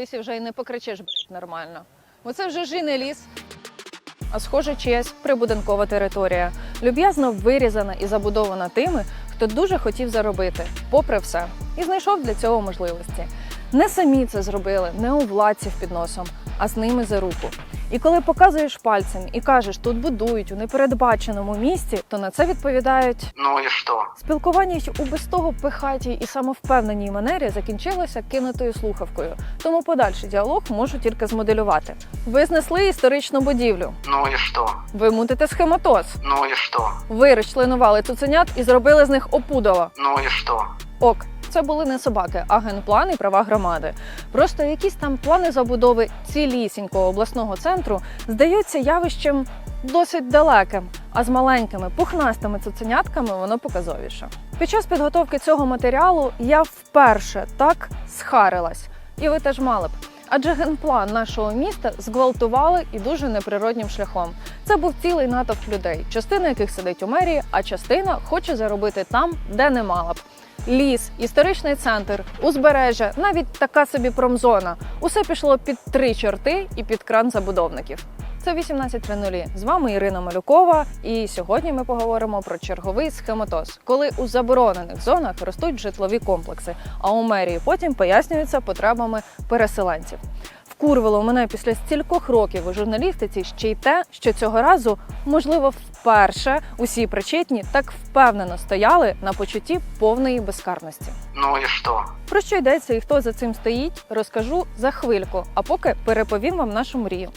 лісі вже й не покричиш, блядь, нормально. Бо це вже Жіне ліс. А схоже, чиясь прибудинкова територія, люб'язно вирізана і забудована тими, хто дуже хотів заробити, попри все, і знайшов для цього можливості. Не самі це зробили, не у владців під носом, а з ними за руку. І коли показуєш пальцем і кажеш, тут будують у непередбаченому місці, то на це відповідають Ну и что? Спілкування у без того пихатій і самовпевненій манері закінчилося кинутою слухавкою, тому подальший діалог можу тільки змоделювати. Ви знесли історичну будівлю, Ну и что? ви мутите схематоз, Ну и что? ви розчленували цуценят і зробили з них опудало. Ну и что? Ок, це були не собаки, а генплан і права громади. Просто якісь там плани забудови цілісінького обласного центру здаються явищем досить далеким, а з маленькими пухнастими цуценятками воно показовіше. Під час підготовки цього матеріалу я вперше так схарилась, і ви теж мали б. Адже генплан нашого міста зґвалтували і дуже неприроднім шляхом. Це був цілий натовп людей, частина яких сидить у мерії, а частина хоче заробити там, де не мала б. Ліс, історичний центр, узбережжя, навіть така собі промзона. Усе пішло під три чорти і під кран забудовників. Це 18.00. З вами Ірина Малюкова. І сьогодні ми поговоримо про черговий схематоз, коли у заборонених зонах ростуть житлові комплекси, а у мерії потім пояснюються потребами переселенців. Вкурвало мене після стількох років у журналістиці ще й те, що цього разу, можливо, вперше усі причетні так впевнено стояли на почутті повної безкарності. Ну и что? Про що йдеться і хто за цим стоїть, розкажу за хвильку, а поки переповім вам нашу мрію.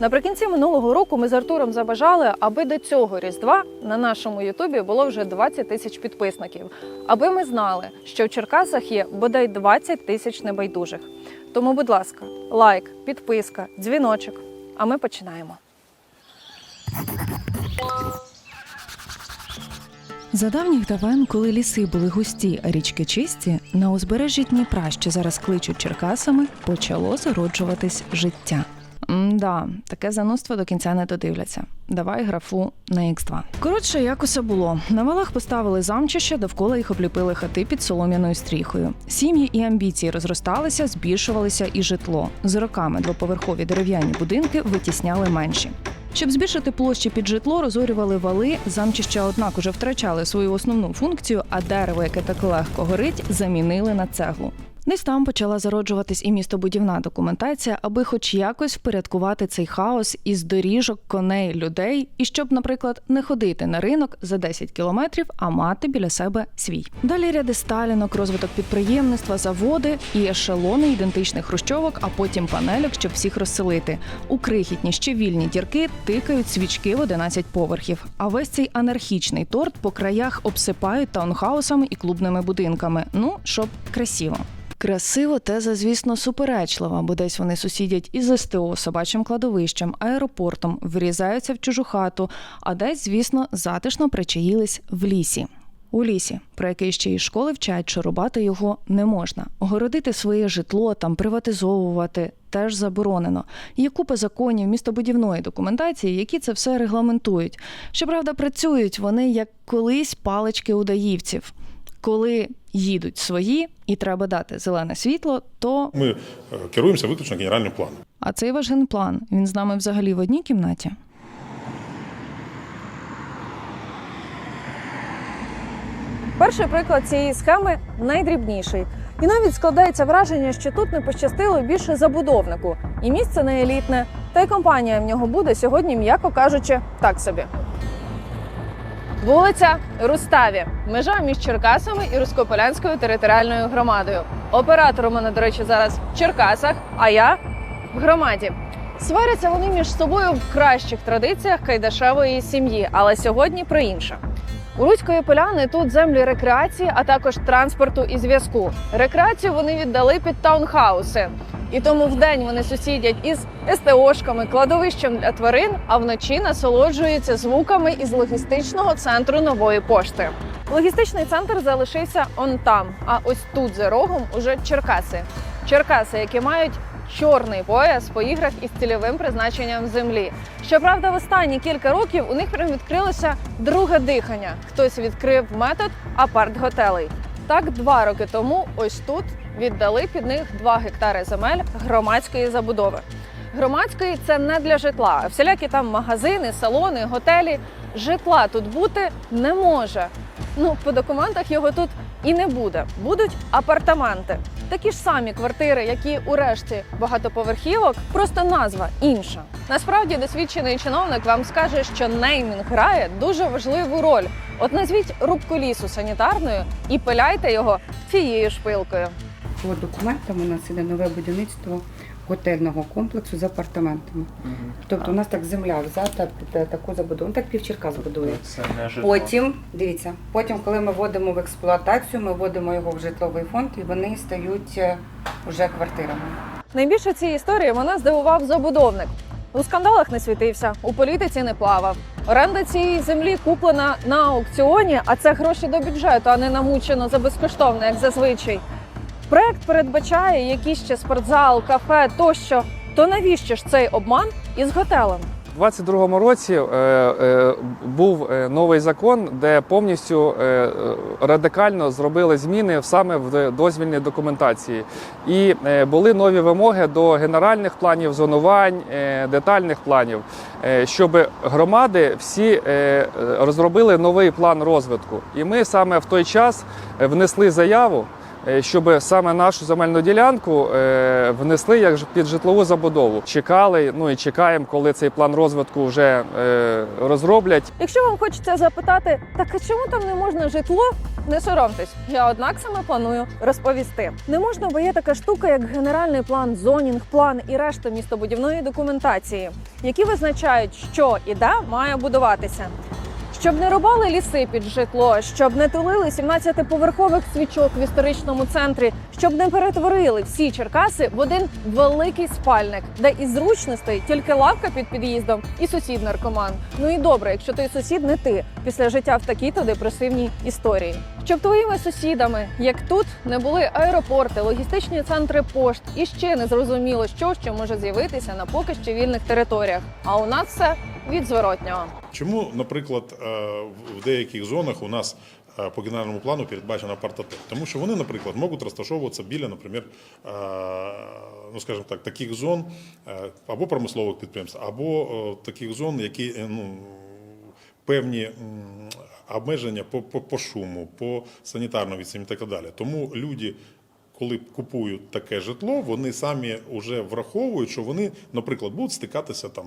Наприкінці минулого року ми з Артуром забажали, аби до цього різдва на нашому Ютубі було вже 20 тисяч підписників, аби ми знали, що в Черкасах є бодай 20 тисяч небайдужих. Тому, будь ласка, лайк, підписка, дзвіночок. А ми починаємо. За давніх давен, коли ліси були густі, а річки чисті, на узбережжі Дніпра, що зараз кличуть Черкасами, почало зароджуватись життя. Да, таке занудство до кінця не додивляться. Давай графу на Х2. Коротше, як усе було. На валах поставили замчище, довкола їх обліпили хати під солом'яною стріхою. Сім'ї і амбіції розросталися, збільшувалися і житло. З роками двоповерхові дерев'яні будинки витісняли менші. Щоб збільшити площі під житло, розорювали вали. Замчища, однак, уже втрачали свою основну функцію, а дерево, яке так легко горить, замінили на цеглу. Десь там почала зароджуватись і містобудівна документація, аби хоч якось впорядкувати цей хаос із доріжок, коней, людей, і щоб, наприклад, не ходити на ринок за 10 кілометрів, а мати біля себе свій. Далі ряди сталінок, розвиток підприємництва, заводи і ешелони ідентичних хрущовок, а потім панельок, щоб всіх розселити. У крихітні ще вільні дірки тикають свічки в 11 поверхів. А весь цей анархічний торт по краях обсипають таунхаусами і клубними будинками. Ну, щоб красиво. Красиво теза, звісно, суперечлива, бо десь вони сусідять із СТО, собачим кладовищем, аеропортом, врізаються в чужу хату, а десь, звісно, затишно причаїлись в лісі. У лісі, про який ще із школи вчать, що рубати його не можна. Огородити своє житло, там приватизовувати теж заборонено. Є купа законів містобудівної документації, які це все регламентують. Щоправда, працюють вони як колись палички удаївців. Коли їдуть свої і треба дати зелене світло, то Ми е, керуємося виключно генеральним планом. а цей ваш генплан він з нами взагалі в одній кімнаті. Перший приклад цієї схеми найдрібніший. І навіть складається враження, що тут не пощастило більше забудовнику, і місце не елітне, та й компанія в нього буде сьогодні, м'яко кажучи, так собі. Вулиця Руставі, межа між Черкасами і Рускополянською територіальною громадою. Оператор у мене, до речі, зараз в Черкасах, а я в громаді. Сваряться вони між собою в кращих традиціях кайдашевої сім'ї, але сьогодні про інше. У Руської поляни тут землі рекреації, а також транспорту і зв'язку. Рекреацію вони віддали під таунхауси. І тому вдень вони сусідять із СТОшками, кладовищем для тварин, а вночі насолоджуються звуками із логістичного центру нової пошти. Логістичний центр залишився он там, а ось тут за рогом уже Черкаси. Черкаси, які мають чорний пояс по іграх із цільовим призначенням землі. Щоправда, в останні кілька років у них прям відкрилося друге дихання. Хтось відкрив метод апарт-готелей. Так, два роки тому ось тут віддали під них 2 гектари земель громадської забудови. Громадської це не для житла, а всілякі там магазини, салони, готелі. Житла тут бути не може. Ну, по документах його тут і не буде. Будуть апартаменти. Такі ж самі квартири, які у решті багатоповерхівок, просто назва інша. Насправді досвідчений чиновник вам скаже, що неймінг грає дуже важливу роль. От назвіть рубку лісу санітарною і пиляйте його цією шпилкою. По документам у нас іде нове будівництво готельного комплексу з апартаментами. Тобто у нас так земля взята під таку забудову. Ну, Так півчерка збудує. Це не житло. Потім, дивіться, потім, коли ми вводимо в експлуатацію, ми вводимо його в житловий фонд і вони стають е, вже квартирами. Найбільше цій історії мене здивував забудовник. У скандалах не світився, у політиці не плавав. Оренда цієї землі куплена на аукціоні, а це гроші до бюджету, а не намучено за безкоштовно, як зазвичай. Проект передбачає якийсь ще спортзал, кафе тощо. То навіщо ж цей обман із готелем? У 22-му році е, е, був е, новий закон, де повністю е, е, радикально зробили зміни саме в дозвільній документації. І е, були нові вимоги до генеральних планів зонувань, е, детальних планів, е, щоб громади всі е, розробили новий план розвитку. І ми саме в той час е, внесли заяву. Е, Щоб саме нашу земельну ділянку е, внесли як під житлову забудову. Чекали, ну і чекаємо, коли цей план розвитку вже е, розроблять. Якщо вам хочеться запитати, так а чому там не можна житло? Не соромтесь, я однак саме планую розповісти. Не можна, бо є така штука, як генеральний план, зонінг, план і решта містобудівної документації, які визначають, що і де має будуватися. Щоб не рубали ліси під житло, щоб не тулили 17-поверхових свічок в історичному центрі, щоб не перетворили всі Черкаси в один великий спальник, де із зручностей тільки лавка під під'їздом і сусід наркоман. Ну і добре, якщо той сусід не ти після життя в такій то депресивній історії. Щоб твоїми сусідами, як тут, не були аеропорти, логістичні центри пошт і ще не зрозуміло, що що може з'явитися на поки що вільних територіях. А у нас все від зворотнього. Чому, наприклад, е, в- деяких зонах у нас е, по генеральному плану передбачено апартотель? Тому що вони, наприклад, можуть розташовуватися біля, наприклад, е, ну скажімо так, таких зон або промислових підприємств, або таких зон, які ну, певні обмеження по, по, по шуму, по санітарному відсім і так далі. Тому люди. Коли купують таке житло, вони самі вже враховують, що вони, наприклад, будуть стикатися там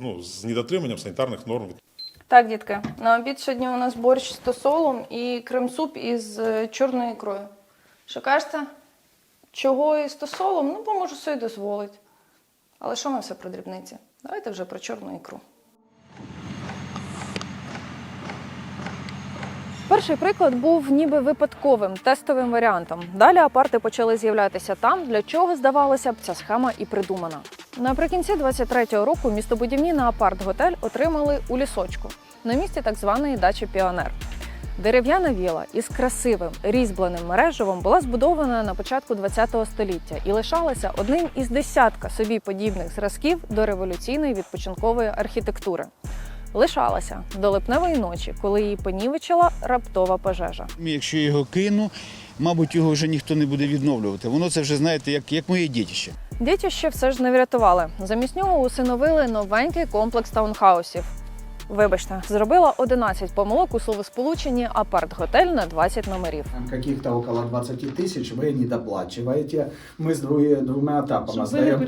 ну, з недотриманням санітарних норм. Так, дітки, на обід сьогодні у нас борщ з тосолом і крем-суп із е, чорною ікрою. Що кажете? Чого із тосолом? Ну, бо можу собі дозволити. Але що ми все про дрібниці? Давайте вже про чорну ікру. Перший приклад був ніби випадковим тестовим варіантом. Далі апарти почали з'являтися там, для чого здавалося б ця схема і придумана. Наприкінці 23-го року містобудівні на апарт-готель отримали у лісочку на місці так званої дачі Піонер. Дерев'яна віла із красивим різьбленим мережевом була збудована на початку ХХ століття і лишалася одним із десятка собі подібних зразків до революційної відпочинкової архітектури. Лишалася до липневої ночі, коли її понівечила раптова пожежа. Якщо його кину, мабуть, його вже ніхто не буде відновлювати. Воно це вже, знаєте, як, як моє дітище. Дітище все ж не врятували. Замість нього усиновили новенький комплекс таунхаусів. Вибачте, зробила 11 помилок у словосполученні апарт-готель на 20 номерів. каких-то около 20 тысяч вы не доплачиваете. Мы с двумя, двумя этапами сдаем.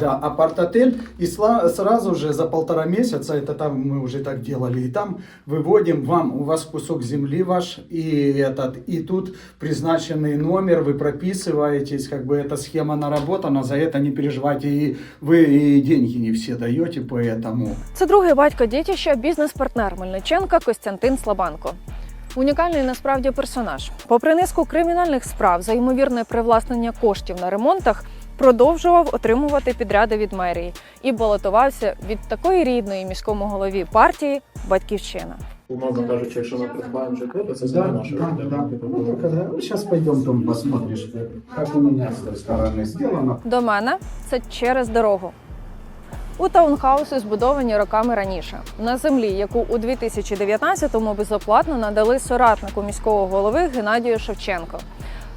Да, апарт-отель. И сла- сразу же за полтора месяца, это там мы уже так делали, и там выводим вам, у вас кусок земли ваш, и этот, и тут призначенный номер, вы прописываетесь, как бы эта схема наработана, за это не переживайте, и вы и деньги не все даете, поэтому Це другий батько дітища, бізнес-партнер Мельниченка Костянтин Слабанко. Унікальний насправді персонаж. Попри низку кримінальних справ за ймовірне привласнення коштів на ремонтах, продовжував отримувати підряди від мерії і балотувався від такої рідної міському голові партії Батьківщина. Умовно кажучи, якщо ми придбаємо житло, то це Да, наше да, да. Ну, когда- Сейчас пойдем там посмотришь, как у меня с той сделано. До мене це через дорогу. У таунхауси збудовані роками раніше на землі, яку у 2019-му безоплатно надали соратнику міського голови Геннадію Шевченко.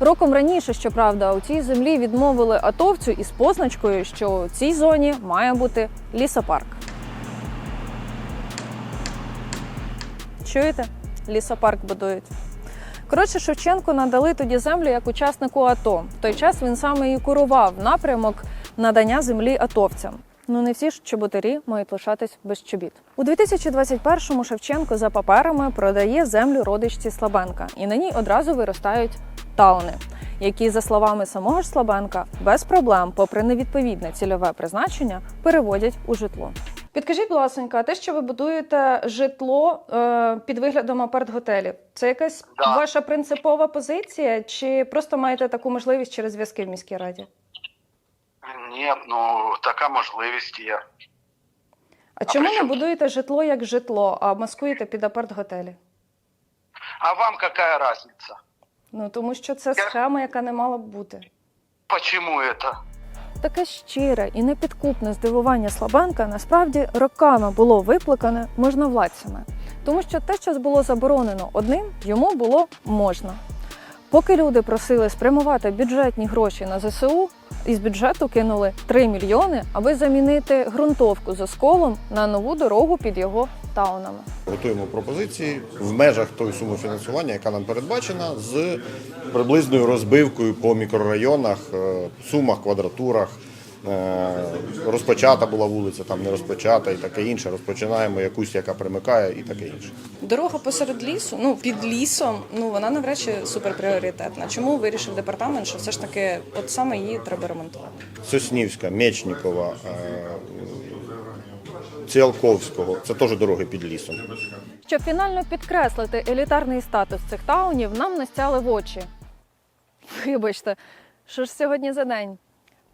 Роком раніше, щоправда, у цій землі відмовили атовцю із позначкою, що у цій зоні має бути лісопарк. Чуєте? Лісопарк будують. Коротше, Шевченку надали тоді землю як учаснику АТО. В той час він саме і курував напрямок надання землі атовцям. Ну не всі ж чоботарі мають лишатись без чобіт. У 2021-му Шевченко за паперами продає землю родичці Слабенка, і на ній одразу виростають тауни, які, за словами самого ж Слабенка, без проблем, попри невідповідне цільове призначення, переводять у житло. Підкажіть, будь ласка, а те, що ви будуєте житло е, під виглядом апарт-готелів, це якась Да. ваша принципова позиція, чи просто маєте таку можливість через зв'язки в міській раді? Ні, ну така можливість є. А чому при не будуєте житло як житло, а маскуєте під апарт-готелі? А вам какая разница? Ну тому що це схема, яка не мала б бути. Почему это? Таке щире і непідкупне здивування Слабенка насправді роками було викликане можновладцями, тому що те, що було заборонено одним, йому було можна. Поки люди просили спрямувати бюджетні гроші на ЗСУ, із бюджету кинули 3 мільйони, аби замінити ґрунтовку з осколом на нову дорогу під його таунами. Готуємо пропозиції в межах тої суми фінансування, яка нам передбачена, з приблизною розбивкою по мікрорайонах, е, сумах, квадратурах. Е, Розпочата була вулиця, там не розпочата і таке інше. Розпочинаємо якусь, яка примикає, і таке інше. Дорога посеред лісу, ну під лісом, ну вона навряд чи суперпріоритетна. Чому вирішив департамент, що все ж таки от саме її треба ремонтувати? Соснівська, Мечнікова, е, Ціалковського це теж дороги під лісом. Щоб фінально підкреслити елітарний статус цих таунів, нам настяли в очі. Вибачте, що ж сьогодні за день?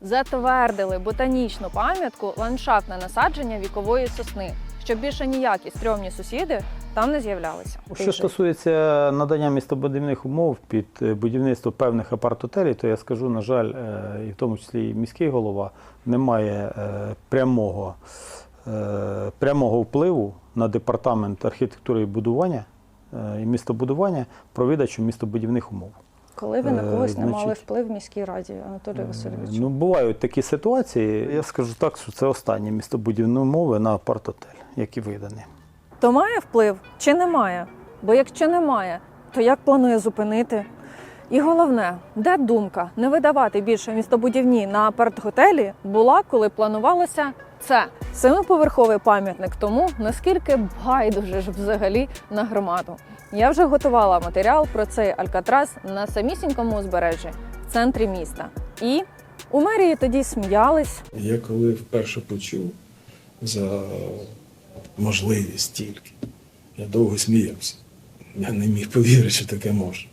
Затвердили ботанічну пам'ятку ландшафтне насадження вікової сосни, щоб більше ніякі стрьомні сусіди там не з'являлися. Що стосується надання містобудівних умов під е, будівництво певних апарт-готелів, то я скажу, на жаль, е, і в тому числі і міський голова немає е, прямого, прямого впливу на департамент архітектури і будування і містобудування про видачу містобудівних умов. Коли ви на Е, когось не мали вплив в міській раді, Анатолій Васильович? Ну, бувають такі ситуації. Я скажу так, що це останні містобудівні умови на апарт-готель, які видані. То має вплив чи не має? Бо якщо немає, то як планує зупинити? І головне, де думка не видавати більше містобудівні на апарт-готелі була, коли планувалося це семиповерховий пам'ятник тому, наскільки байдуже ж взагалі на громаду. Я вже готувала матеріал про цей алькатрас на самісінькому узбережжі в центрі міста. І у мерії тоді сміялись, Я коли вперше почув за можливість тільки, я довго сміявся. Я не міг повірити, що таке може.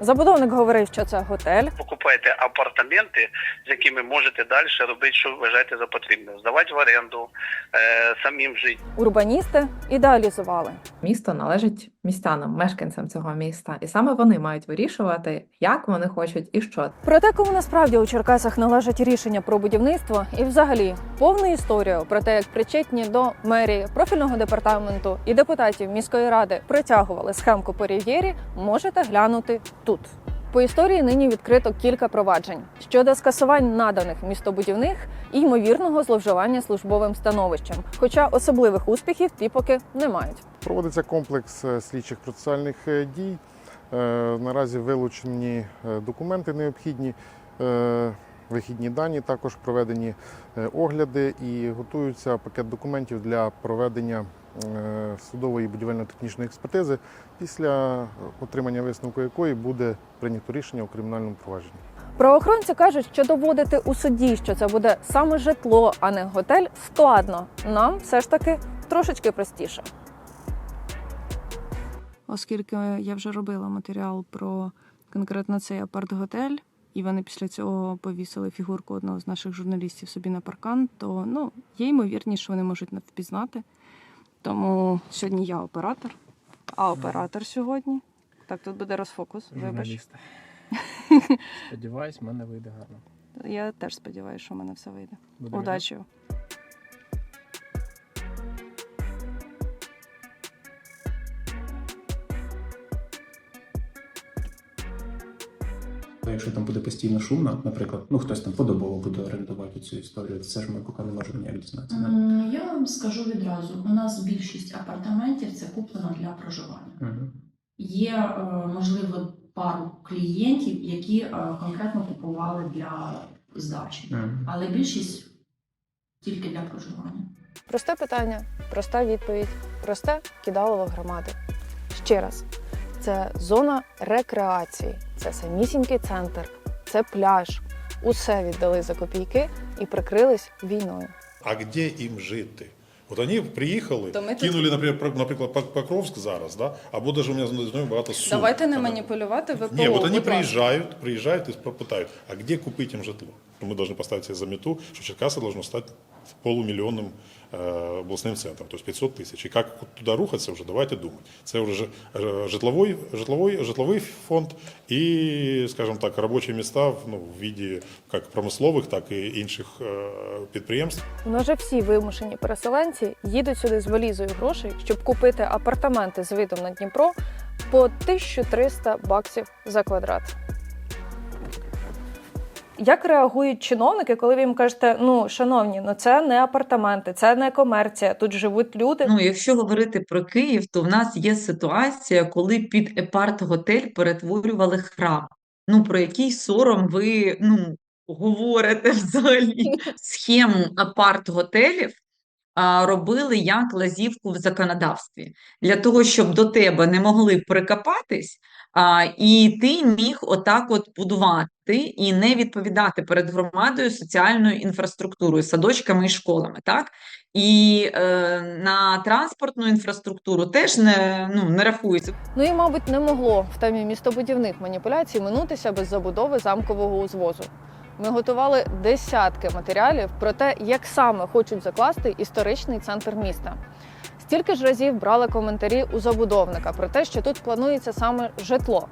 Забудовник говорив, що це готель. Покупайте апартаменти, з якими можете далі робити, що вважаєте за потрібне. Здавати в оренду, е, самим жити. Урбаністи ідеалізували. Місто належить містянам, мешканцям цього міста, і саме вони мають вирішувати, як вони хочуть і що. Про те, кому насправді у Черкасах належить рішення про будівництво, і взагалі повну історію про те, як причетні до мерії, профільного департаменту і депутатів міської ради притягували схемку по рів'єрі, можете глянути тут. По історії нині відкрито кілька проваджень щодо скасувань наданих містобудівних і ймовірного зловживання службовим становищем. Хоча особливих успіхів ті поки не мають. Проводиться комплекс е, слідчих процесуальних е, дій. Е, Наразі вилучені документи необхідні, вихідні дані, також проведені огляди і готується пакет документів для проведення судової будівельно-технічної експертизи, після отримання висновку якої буде прийнято рішення у кримінальному провадженні. Правоохоронці кажуть, що доводити у суді, що це буде саме житло, а не готель, складно. Нам все ж таки трошечки простіше. Оскільки я вже робила матеріал про конкретно цей апарт-готель, і вони після цього повісили фігурку одного з наших журналістів собі на паркан, то ну, є ймовірність, що вони можуть впізнати. Тому сьогодні я оператор, а оператор сьогодні. Так, тут буде розфокус. Вибач. Сподіваюсь, в мене вийде гарно. Я теж сподіваюся, що в мене все вийде. Буде Удачі! Якщо там буде постійно шумно, наприклад, ну хтось там подобово буде орендувати цю історію, це ж ми поки не можемо ніяк дізнатися. да? Я вам скажу відразу: у нас більшість апартаментів це куплено для проживання. Мгм. Є, е, можливо, пару клієнтів, які е, конкретно купували для здачі, Мгм. але більшість тільки для проживання. Просте питання, проста відповідь, просте кидалово громади. Ще раз, це зона рекреації, це самісінький центр, це пляж. Усе віддали за копійки і прикрились війною. А де їм жити? От вони приїхали, тут- кинули, наприклад, наприклад, Пок- Покровськ зараз, да? або навіть у мене знайомі багато сум. Давайте не маніпулювати ВПО. Ні, от вони приїжджають, приїжджають і пропитають, а де купити їм житло? Ми повинні поставити себе за мету, що Черкаси должно стати полумільйонним е, обласним центром, тобто 500 тисяч. І як туди рухатися вже, давайте думати. Це вже е, житловий, житловий, житловий фонд і, скажімо так, робочі міста ну, в віді як промислових, так і інших е, підприємств. Нас всі вимушені переселенці їдуть сюди з валізою грошей, щоб купити апартаменти з видом на Дніпро по 1300 баксів за квадрат. Як реагують чиновники, коли ви їм кажете, ну шановні, ну це не апартаменти, це не комерція, тут живуть люди. Ну, якщо говорити про Київ, то в нас є ситуація, коли під епарт-готель перетворювали храм. Ну, про який сором ви ну, говорите взагалі? Схему апарт-готелів робили як лазівку в законодавстві. Для того, щоб до тебе не могли прикопатись, а, і ти міг отак от будувати і не відповідати перед громадою соціальною інфраструктурою, садочками і школами. Так? І е, на транспортну інфраструктуру теж не, ну, не рахується. Ну і, мабуть, не могло в темі містобудівних маніпуляцій минутися без забудови замкового узвозу. Ми готували десятки матеріалів про те, як саме хочуть закласти історичний центр міста. Стільки ж разів брали коментарі у забудовника про те, що тут планується саме житло.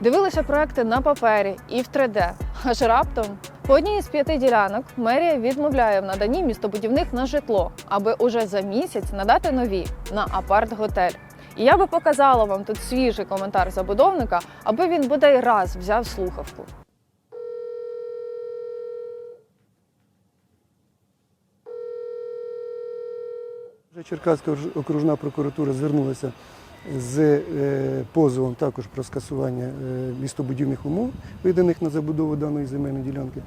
Дивилися проекти на папері і в 3D. Аж раптом по одній із п'яти ділянок мерія відмовляє в наданні містобудівних на житло, аби уже за місяць надати нові на апарт-готель. І я би показала вам тут свіжий коментар забудовника, аби він бодай раз взяв слухавку. Черкаська окружна прокуратура звернулася з е, позовом також про скасування е, містобудівних умов, виданих на забудову даної земельної ділянки.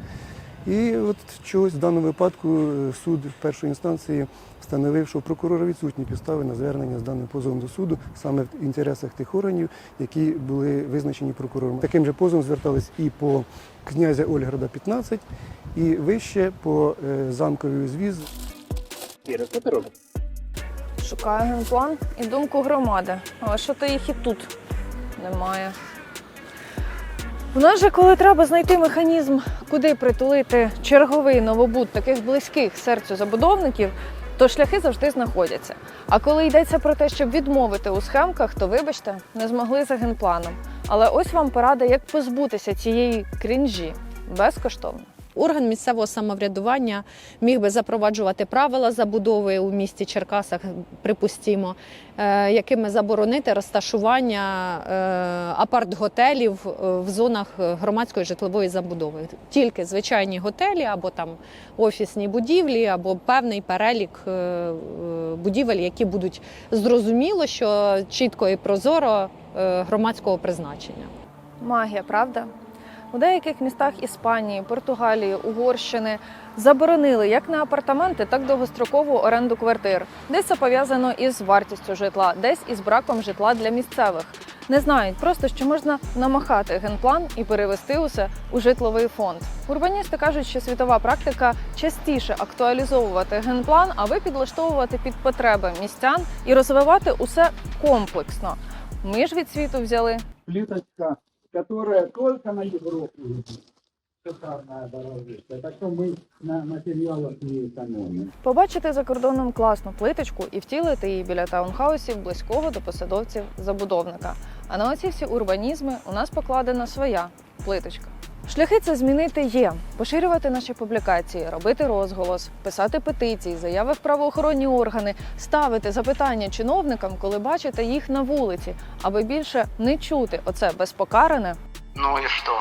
І от чогось в даному випадку е, суд першої інстанції встановив, що у прокурора відсутні підстави на звернення з даним позовом до суду саме в інтересах тих органів, які були визначені прокурором. Таким же позовом звертались і по князя Ольграда 15, і вище по замковій узвіз. Шукаю генплан і думку громади. Але що то їх і тут немає. У нас же, коли треба знайти механізм, куди притулити черговий новобуд таких близьких серцю забудовників, то шляхи завжди знаходяться. А коли йдеться про те, щоб відмовити у схемках, то вибачте, не змогли за генпланом. Але ось вам порада, як позбутися цієї крінжі безкоштовно. Орган місцевого самоврядування міг би запроваджувати правила забудови у місті Черкасах, припустімо, е, якими заборонити розташування е, апарт-готелів е, в зонах громадської житлової забудови. Тільки звичайні готелі або там офісні будівлі, або певний перелік будівель, які будуть зрозуміло, що чітко і прозоро громадського призначення. Магія, правда? У деяких містах Іспанії, Португалії, Угорщини заборонили як на апартаменти, так й довгострокову оренду квартир. Десь це пов'язано із вартістю житла, десь із браком житла для місцевих. Не знають просто, що можна намахати генплан і перевести усе у житловий фонд. Урбаністи кажуть, що світова практика частіше актуалізовувати генплан, аби підлаштовувати під потреби містян і розвивати усе комплексно. Ми ж від світу взяли Плиточка, которая только на Европу. Побачити за кордоном класну плиточку і втілити її біля таунхаусів близького до посадовців забудовника. А на оці всі урбанізми у нас покладена своя плиточка. Шляхи це змінити є: поширювати наші публікації, робити розголос, писати петиції, заяви в правоохоронні органи, ставити запитання чиновникам, коли бачите їх на вулиці, аби більше не чути оце безпокаране. Ну і що?